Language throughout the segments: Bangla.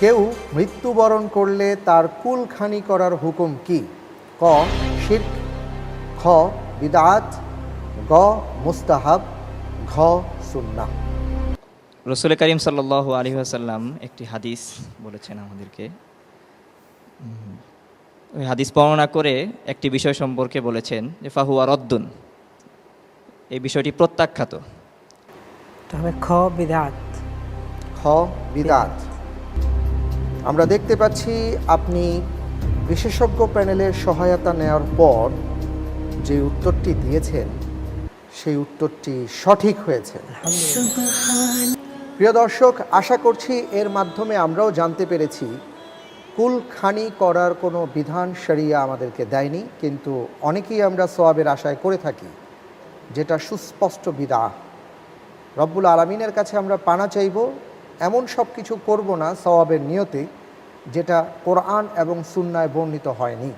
কেউ মৃত্যুবরণ করলে তার কুলখানি করার হুকুম কি? ক শির্ক খ বিদাত গ মুস্তাহাব ঘ সুন্নাহ। রসুল করিম সাল্লাহ আলী আসাল্লাম একটি হাদিস বলেছেন আমাদেরকে। ওই হাদিস বর্ণনা করে একটি বিষয় সম্পর্কে বলেছেন যে ফাহুয়া রদ্দুন। এই বিষয়টি প্রত্যাখ্যাত। তবে খ বিদাত। খ বিদাত। আমরা দেখতে পাচ্ছি আপনি বিশেষজ্ঞ প্যানেলের সহায়তা নেওয়ার পর যে উত্তরটি দিয়েছেন, সেই উত্তরটি সঠিক হয়েছে। প্রিয় দর্শক, আশা করছি এর মাধ্যমে আমরাও জানতে পেরেছি, কুলখানি করার কোনো বিধান শরিয়া আমাদেরকে দেয়নি, কিন্তু অনেকেই আমরা সোয়াবের আশায় করে থাকি, যেটা সুস্পষ্ট বিদা রব্বুল আলমিনের কাছে আমরা পানা চাইব এমন সব কিছু করব না সওয়াবের নিয়তে যেটা কোরআন এবং সুন্নায় বর্ণিত হয়নি।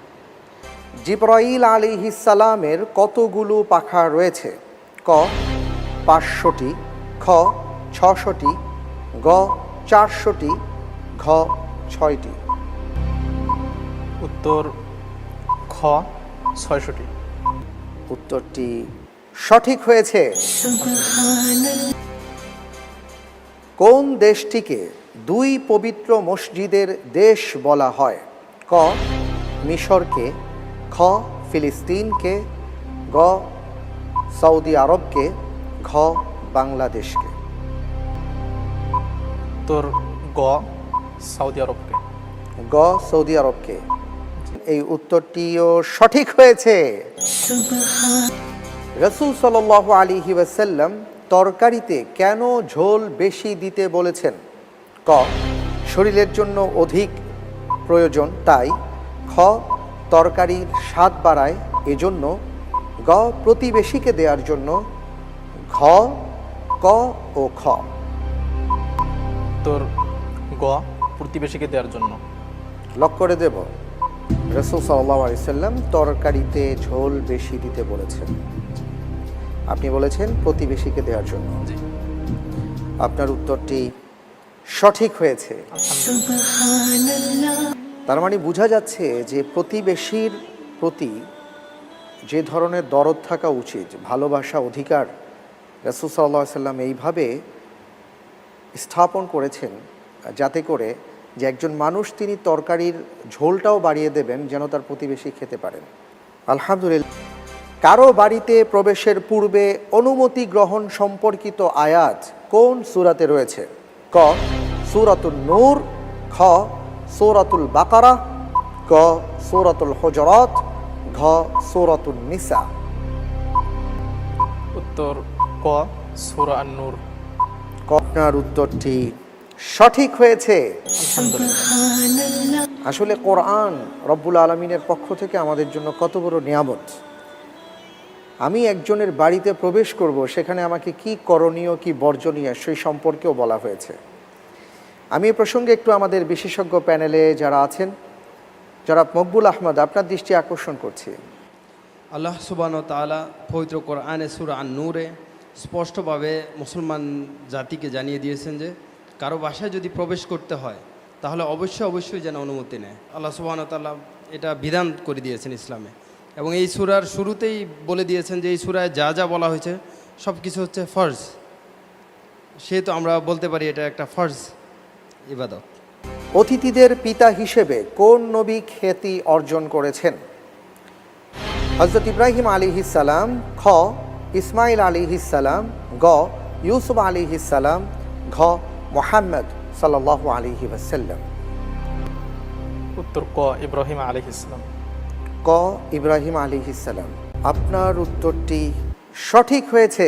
জিব্রাইল আলী সালামের কতগুলো পাখা রয়েছে? ক পাঁচশোটি খ ছশোটি গ চারশোটি ঘ ছয়টি। উত্তর খ ছয়শটি। উত্তরটি সঠিক হয়েছে। কোন দেশটিকে দুই পবিত্র মসজিদের দেশ বলা হয়? ক মিশরকে খ ফিলিস্তিনকে গ সৌদি আরবকে ঘ বাংলাদেশকে। উত্তর গ সৌদি আরবকে। গ সৌদি আরবকে। এই উত্তরটিও সঠিক হয়েছে। রসুল সাল আলী ওয়াসাল্লাম তরকারিতে কেন ঝোল বেশি দিতে বলেছেন? ক শরীরের জন্য অধিক প্রয়োজন তাই। খ তরকারির স্বাদ বাড়ায় এজন্য। গ প্রতিবেশীকে দেওয়ার জন্য। ঘ ক ও খ। উত্তর গ প্রতিবেশীকে দেওয়ার জন্য। লক করে দেব। রসুল সাল্লাহ আলিয়াল্লাম তরকারিতে ঝোল বেশি দিতে বলেছেন। আপনি বলেছেন প্রতিবেশীকে দেওয়ার জন্য। আপনার উত্তরটি সঠিক হয়েছে। তার মানে বোঝা যাচ্ছে যে প্রতিবেশীর প্রতি যে ধরনের দরদ থাকা উচিত ভালোবাসা অধিকার রসুল সাল্লাহ সাল্লাম এইভাবে স্থাপন করেছেন যাতে করে যে একজন মানুষ তিনি তরকারির ঝোলটাও বাড়িয়ে দেবেন যেন তার প্রতিবেশী খেতে পারেন। আলহামদুলিল্লাহ। কারও বাড়িতে প্রবেশের পূর্বে অনুমতি গ্রহণ সম্পর্কিত আয়াত কোন সূরাতে রয়েছে? ক সুরাতুল নূর খ সূরাতুল বাকারা ক সূরাতুল হজরত ঘ সূরাতুল নিসা। উত্তর ক সুরা আন নূর ক উত্তরটি সঠিক হয়েছে। আসলে কোরআন রব্বুল আলমিনের পক্ষ থেকে আমাদের জন্য কত বড় নিয়ামত। আমি একজনের বাড়িতে প্রবেশ করব, সেখানে আমাকে কি করণীয়, কি বর্জনীয় সেই সম্পর্কেও বলা হয়েছে। আমি এ প্রসঙ্গে একটু আমাদের বিশেষজ্ঞ প্যানেলে যারা আছেন যারা মকবুল আহমদ, আপনার দৃষ্টি আকর্ষণ করছি। আল্লাহ সুবান তালা পবিত্র কোরআনে সুর আন নূরে স্পষ্টভাবে মুসলমান জাতিকে জানিয়ে দিয়েছেন যে, কারও বাসায় যদি প্রবেশ করতে হয়, তাহলে অবশ্যই অবশ্যই যেন অনুমতি নেয়। আল্লাহ সুবান তাল্লাহ এটা বিধান করে দিয়েছেন ইসলামে। এবং এই সুরার শুরুতেই বলে দিয়েছেন যে এই সুরায় যা যা বলা হয়েছে সব কিছু হচ্ছে ফর্জ। সেহেতু আমরা বলতে পারি এটা একটা ফর্জ ইবাদত। অতিথিদের পিতা হিসেবে কোন নবী খ্যাতি অর্জন করেছেন? হজরত ইব্রাহিম আলী সালাম খ ইসমাইল আলী সালাম গ ইউসুফ আলী সালাম ঘ মোহাম্মদ সাল্লাহ আলী ওয়াসাল্লাম। উত্তর ক ইব্রাহিম আলী ইসলাম ক ইব্রাহিম আলী ইসালাম আপনার উত্তরটি সঠিক হয়েছে।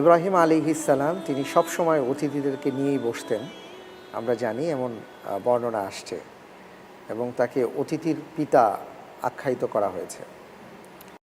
ইব্রাহিম আলী ইসালাম তিনি সবসময় অতিথিদেরকে নিয়েই বসতেন। আমরা জানি এমন বর্ণনা আসছে। এবং তাকে অতিথির পিতা আখ্যায়িত করা হয়েছে।